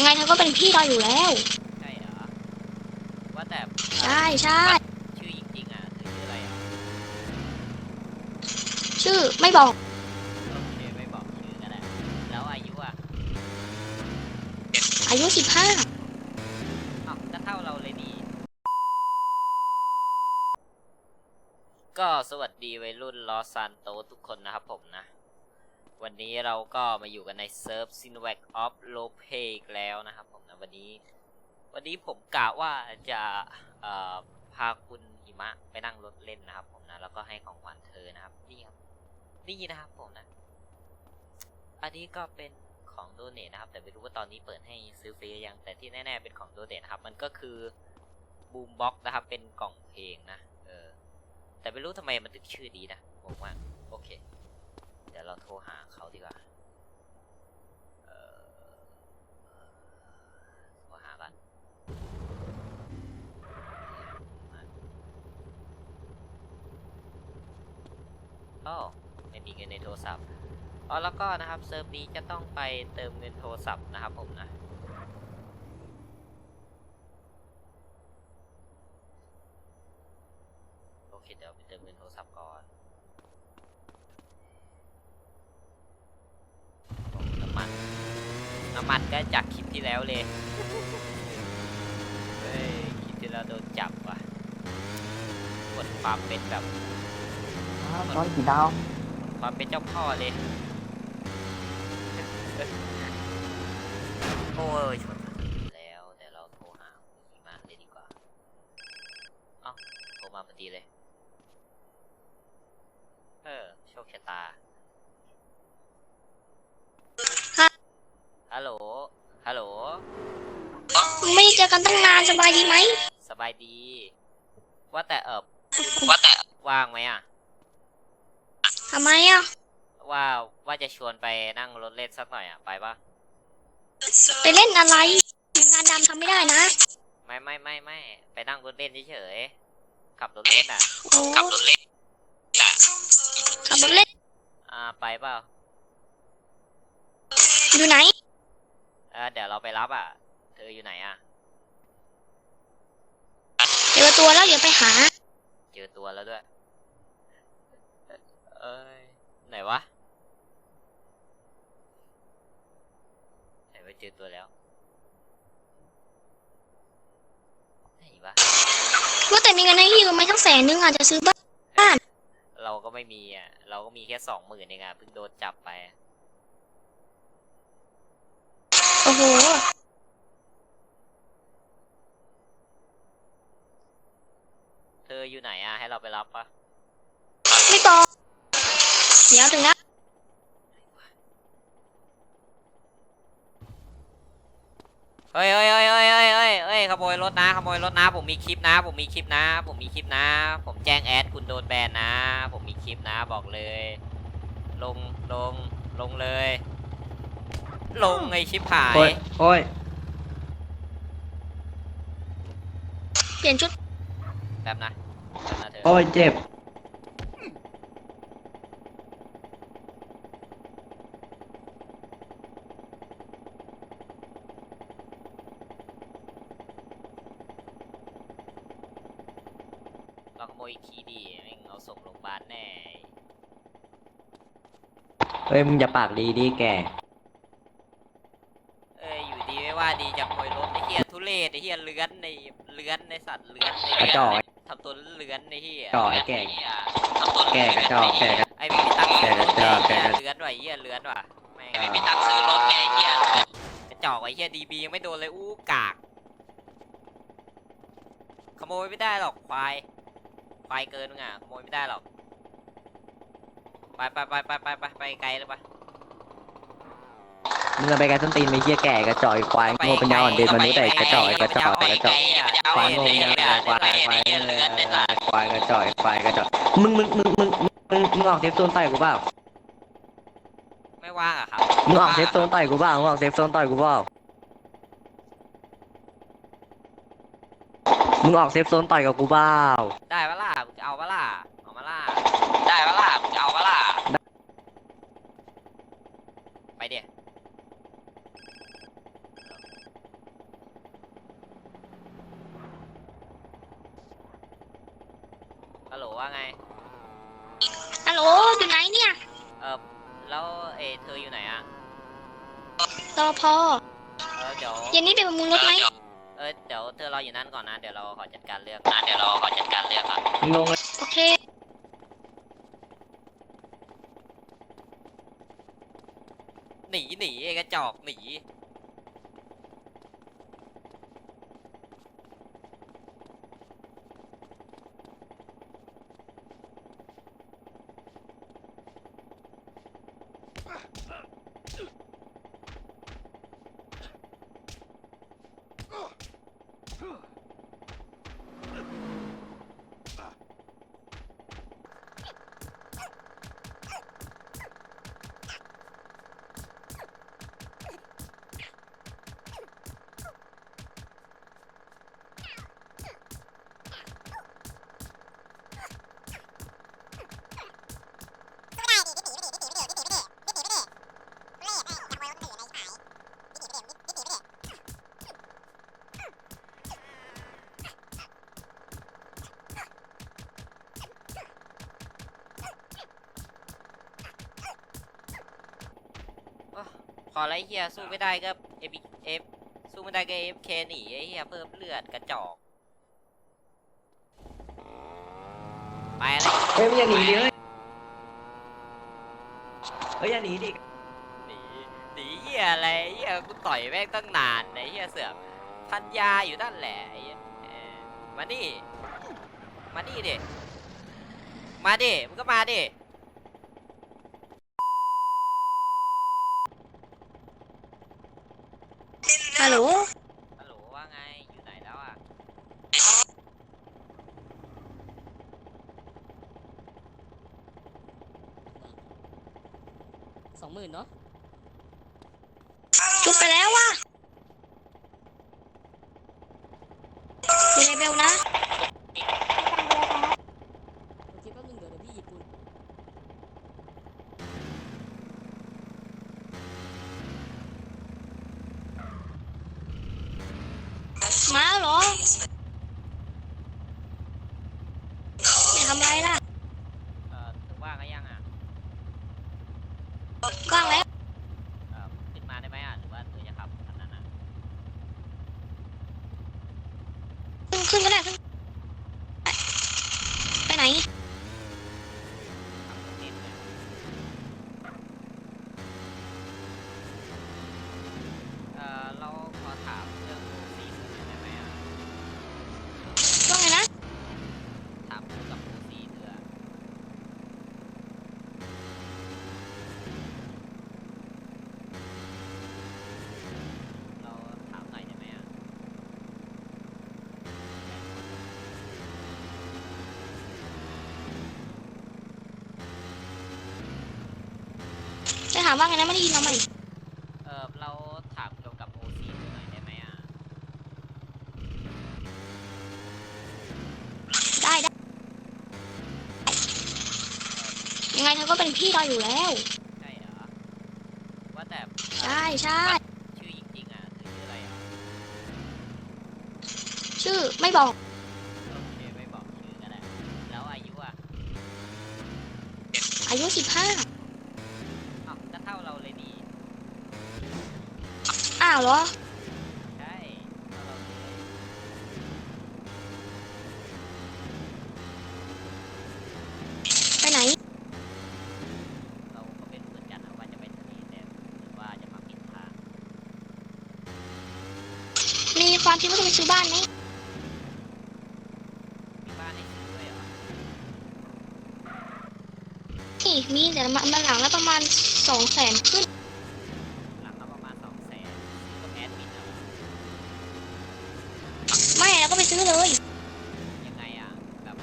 ยังไงเธอก็เป็นพี่เราอยู่แล้ว ใช่เหรอ ว่าแต่ใช่ใช่ชื่อจริงๆอะเธอชื่ออะไรอะชื่อไม่บอก โอเคไม่บอกชื่อก็ได้แล้วอายุอะอายุสิบห้าอ้าวก็เท่าเราเลยดี ก็สวัสดีวัยรุ่นลอสซานโตทุกคนนะครับผมนะ วันนี้เราก็มาอยู่กันในเซิร์ฟ c i n v a c of l o p e อีกแล้วนะครับผมนะวันนี้ วันนี้ผมกะว่าจะพาคุณหิมะไปนั่งรถเล่นนะครับผมนะแล้วก็ให้ของขวัญเธอนะครับนี่ครับนี่นะครับผมนะ อันนี้ก็เป็นของโดเนทนะครับ แต่ไม่รู้ว่าตอนนี้เปิดให้ซื้อฟรีอยังแต่ที่แน่ ๆเป็นของโดเนทนะครับมันก็คือบูมบ็อกนะครับเป็นกล่องเพลงนะเออแต่ไม่รู้ทำไมมันถึงชื่อดีนะผมว่าโอเค ดี๋ยวเราโทรหาเขาดีกว่าโทรหากันโอ้ไม่มีเงินในโทรศัพท์อ๋อแล้วก็นะครับเซิร์ฟนี้จะต้องไปเติมเงินโทรศัพท์นะครับผมนะ โอเคเดี๋ยวไปเติมเงินโทรศัพท์ก่อนโอ้น้ำมัน น้ำมันก็จากคลิปที่แล้วเลย เฮ้ยคลิปที่แล้วโดนจับว่ะ กดความเป็นแบบร้อยกี่ดาวความเป็นเจ้าพ่อเลย โอ้ยชนแล้วแต่เราโทรหาคุณหิมะเลยดีกว่า เอ้าโทรมาพอดีเลย เออ โชคชะตา ฮัลโหล ฮัลโหล ไม่ได้เจอกันตั้งนานสบายดีไหม สบายดี ว่าแต่เออ ว่าแต่ว่างไหมอะ ทำไมอะ ว่าว่าจะชวนไปนั่งรถเล่นสักหน่อยอะ ไปปะไปเล่นอะไร งานดำทำไม่ได้นะ ไม่ไม่ไม่ไม่ไปนั่งรถเล่นเฉยๆขับรถเล่นอะโอ้ขับรถเล่นขับรถเล่น อ่าไปเปล่าอยู่ไหน เออเดี๋ยวเราไปรับอะ เธออยู่ไหนอะ เจอตัวแล้วเดี๋ยวไปหาเจอ ตัวแล้วด้วย เอ้ย ไหนวะ ไหนว่าเจอตัวแล้ว ไหนวะ ว่าแต่มีเงินให้ยืมไหมทั้งแสนนึงอาจจะซื้อบ้าน เราก็ไม่มีอะ เราก็มีแค่สองหมื่นเองอะเพิ่งโดนจับไปอะ ออยู่ไหนอะให้เราไปรับปะไม่ตอบเดี๋ยวถึงนะเฮ้ยเฮ้ยเฮ้ยเฮ้ยเฮ้ยเฮ้ยเฮ้ยขโมยรถนะขโมยรถนะ ผมมีคลิปนะ ผมมีคลิปนะ ผมมีคลิปนะ ผมแจ้งแอดคุณโดนแบนนะ ผมมีคลิปนะบอกเลย ลงลงลงเลย ลงไอชิปหายโอ้ยโอ้ยเปลี่ยนชุดแป๊บนะแป๊บนะเธอ โอ้ยเจ็บเราขโมยอีกทีดีแม่งเอาส่งโรงพยาบาลแน่ เฮ้ยมึงอย่าปากดีดิแก เอ้ยอยู่ดีไม่ว่าดีจะขโมยรถไอ้เหี้ยทุเรศไอ้เหี้ยเลื้อนในเลื้อนในสัตว์เลื้อนในกระจอกทำตัวเลื้อน ในเหี้ยกระจอกไอ้แก่ทำตัวแกกระจอกแกกระ ไอ้ไม่มีตังค์ซื้อรถแกกระจอกไอ้แกกระเหี้ยเลื้อนว่ะไอ้เหี้ยเลื้อนว่ะแม่งอ่าไม่มีตังค์ซื้อรถไงไอ้เหี้ยกระจอกไอ้เหี้ยดีบียังไม่โดนเลยอู้กาก ขโมยไม่ได้หรอกควายควายเกินมึงอะขโมยไม่ได้หรอกไปไปไปไปไปไปไปไกลเลยปะ มึงเอาไปไกลส้นตีนไปเหี้ยแก่กระจอกไอ้ควายโง่ปัญญาอ่อนเดินมนุษย์ไอ้กระจอกไอ้กระจอกไอ้กระจอกควายโง่ปัญญาอ่อนควายควายควายกระจอกไอ้ควายกระจอกมึงมึงมึงมึงมึงมึงออกเซฟโซนต่อยกูเปล่าไม่ว่างอะครับมึงออกเซฟโซนต่อยกูเปล่ามึงออกเซฟโซนต่อยกูเปล่ามึงออกเซฟโซนต่อยกับกูเปล่าได้ปะล่ะมึงจะเอาปะล่ะเอามาล่ะได้ปะล่ะมึงจะเอาปะล่ะไปเดี๋ย ว่าไง ฮัลโหลอยู่ไหนเนี่ยเออแล้วเอเธออยู่ไหนอะรอพอเออเดี๋ยวเย็นนี้ไปประมูลรถไหมเออเดี๋ยวเธอรออยู่นั่นก่อนนะ เดี๋ยวเราขอจัดการเรื่องนะเดี๋ยวเราขอจัดการเรื่องก่อนงงเลยโอเคหนีหนีไอ้กระจอกหนี อ้พอไรเฮียสู้ไม่ได้ก็เอฟเอฟสู้ไม่ได้ก็เอฟเคหนีไอ้เฮียเพิ่มเลือดกระจอกไปอะไรเฮ้ยมึงอย่าหนีดิเฮ้ยเฮ้ยอย่าหนีดิหนีหนีเฮียอะไรเฮียกูต่อยแม่งตั้งนานไอ้เฮียเสือกพันยาอยู่นั่นแหละไอ้เหี้ยเออมานี่มานี่ดิมาดิมึงก็มาดิ ฮัลโหล ฮัลโหลว่าไงอยู่ไหนแล้วอะสองหมื่นเนาะจุดไปแล้วว่ะอยู่ในเบลนะ โอเคแป๊บนึงเดี๋ยวเดี๋ยวพี่หยิบปูน มาแล้วเหรอไม่ทำอะไรล่ะ เออถึงว่างก็ยังอะ ว่างแล้ว เออขึ้นมาได้ไหมอะ หรือว่าเธอจะขับคันนั้นอะ ขึ้นขึ้นก็ได้ขึ้นไปไหน ขับรถเองเลยเออเราขอถามเรื่องซีนหน่อยได้ไหมอะ ว่าไงนะ ถามเกี่ยวกับโอซีเธออะเราถามหน่อยได้ไหมอะ จะถามว่าไงนะไม่ได้ยินเอาใหม่เออเราถามเกี่ยวกับโอซีเธอหน่อยได้ไหมอะได้ได้ ยังไงเธอก็เป็นพี่เราอยู่แล้ว ใช่เหรอว่าแต่ใช่ใช่ชื่อจริงๆอะเธอชื่ออะไรอะชื่อไม่บอก โอเคไม่บอกชื่อก็ได้แล้วอายุอะอายุสิบห้า อ้าวก็เท่าเราเลยดี อ้าว เหรอ ใช่ไปไหน เราก็ไม่รู้เหมือนกันนะว่าจะไปทะเลแต่หรือว่าจะมาผิดทางมีความคิดว่าจะไปซื้อบ้านไหมมีบ้านให้ซื้อด้วยเหรอนี่มีแต่มามาหลังแล้วประมาณสองแสนขึ้น หลังละประมาณสองแสนซื้อกับแอดมินเหรอ ไม่แล้วก็ไปซื้อเลย ยังไงอะ แบบ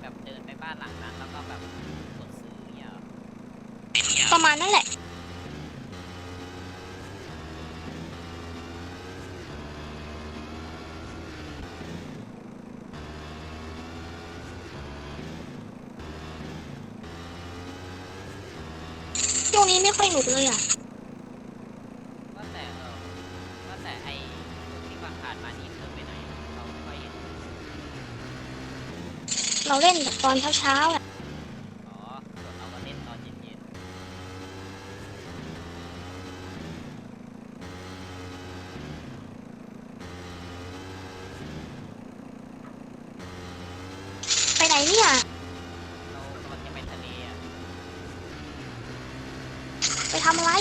แบบเดินไปบ้านหลังนั้นแล้วก็แบบกดซื้ออย่างเงี้ยเหรอ ประมาณนั่นแหละ ช่วงนี้ไม่ค่อยหนุกเลยอะ ว่าแต่เออว่าแต่ไอ้ที่ผ่านผ่านๆมานี่เธอไปไหนเราไม่ค่อยเห็น เราเล่นตอนเช้าๆอะ ไปทำอะไร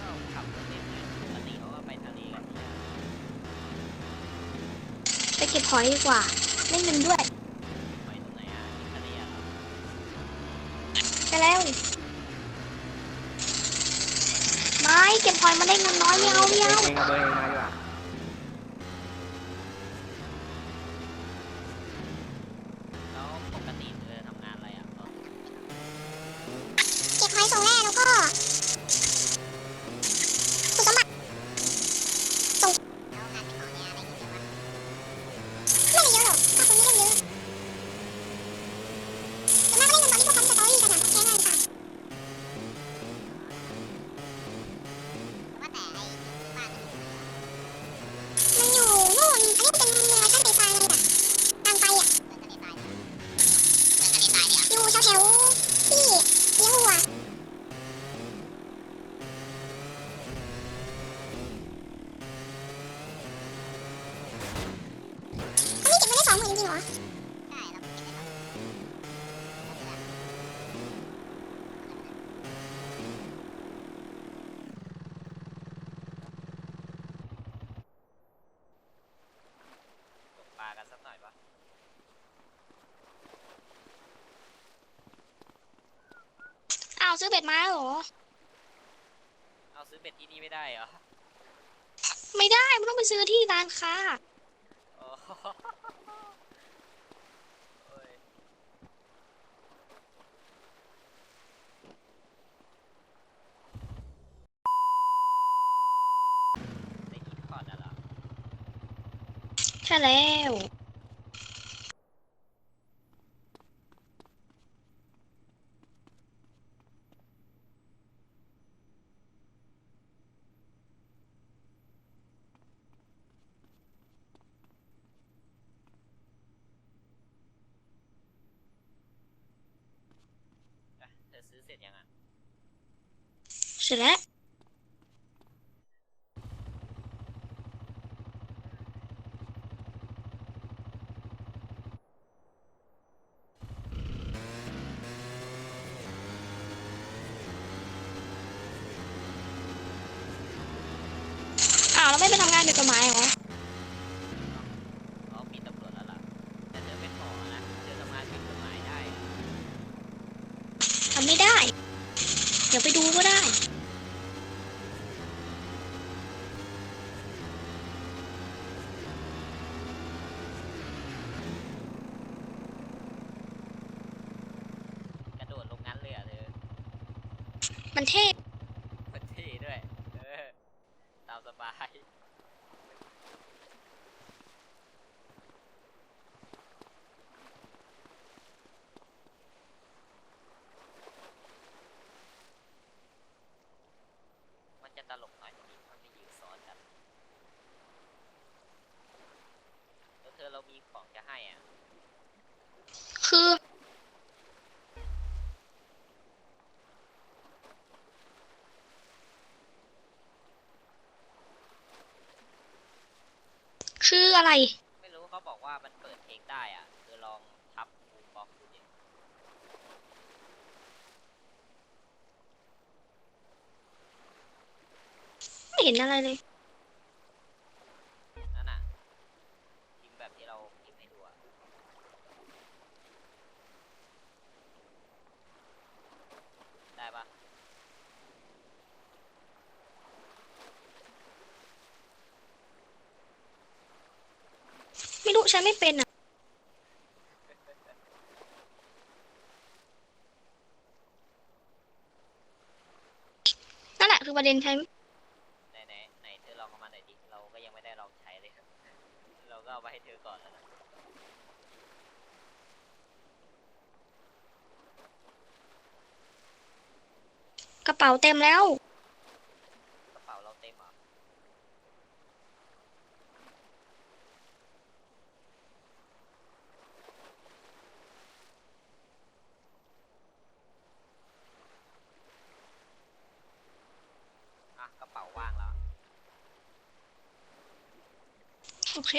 ก็ขับรถเล่นไงปกติเขาก็ไปทะเลกันเนี่ยไปเก็บหอยดีกว่าเล่นเงินด้วยไปตรงไหนอะที่ทะเลอะเหรอไปแล้ว ไม่เก็บหอยมาได้เงินน้อยไม่เอาไม่เอาเองเอาเบอร์เองมาดีกว่า แล้วปกติเธอทำงานอะไรอะอ๋อ เก็บหอยส่งแร่แล้วก็คุณสมบัติส่งไม่ได้เยอะหรอกถ้าคุณไม่ได้เยอะแต่มากก็เล่นกันตอนที่พวกเขาสตอรี่กันอะแค่นั้นค่ะมันอยู่นู่นอันนี้เป็นเมืองชั้นทะเลทรายเลยอะทางไปอะอยู่แถวๆที่เลี้ยงวัว อันนี้เก็บมาได้ สองหมื่นจริงเหรอใช่เราเก็บได้สองตกปลากันสักหน่อยปะอ้าวซื้อเบ็ดมาแล้วเหรอ เอาซื้อเบ็ดที่นี่ไม่ได้เหรอไม่ได้ มันต้องไปซื้อที่ร้านค้าโอ้โอ้ยได้กินคอร์ดอะเหรอ ใช่ แล้วอะเธอซื้อเสร็จยังอะเสร็จแล้วาวแล้วไม่ไปทำงานเป็นกฎหมายเหรออ๋อมีตำรวจแล้วล่ะแต่เธอเป็นหมอนะเธอทำงานผิดกฎหมายได้อะทำไม่ได้ เดี๋ยวไปดูก็ได้ กระโดดลงงั้นเลยเหรอะเธอ มันเท่ มันเท่ด้วย เออ ตามสบาย มันจะตลกหน่อยที่มันไม่ยืนซ้อนกัน แล้วเธอเรา มีของจะให้อะ คือคืออะไร ไม่รู้เขาบอกว่ามันเปิดเพลงได้อะเธอลองทับบูมบ็อกซ์ดูดิไม่เห็นอะไรเลย นั่นน่ะพิมพ์แบบที่เราพิมพ์ให้ดูอะ ได้ปะไม่รู้ใช้ไม่เป็นอะ นั่นแหละคือประเด็นใช้ไหนไหนไหนเธอลองเอามาหน่อยดิเราก็ยังไม่ได้ลองใช้เลย เราก็เอาไปให้เธอก่อนแล้วนะ ระเป๋าเต็มแล้ว กระเป๋าเราเต็มอะอะกระเป๋าว่างแล้ว โอเค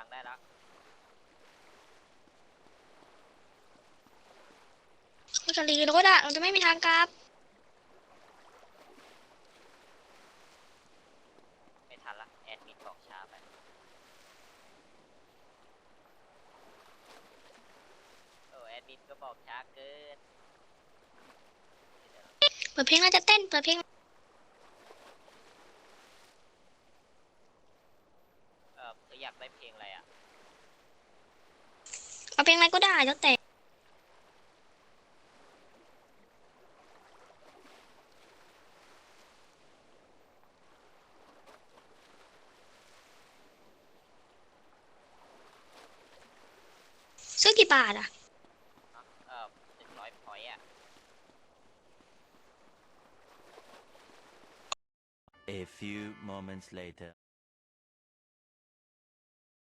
างได้แล้วเราจะรีรถอะเราจะไม่มีทางกลับ ไม่ทันละแอดมินบอกช้าไปโอ้แอดมินก็บอกช้าเกิน เปิดเพลงเราจะเต้น เปิดเพลง เออคืออยาก ได้เพลงอะไรอะ เอาเพลงอะไรก็ได้แล้วแต่ซื้อกี่บาทอะเออหนึ่งร้อยพอยต์อะ A few moments later.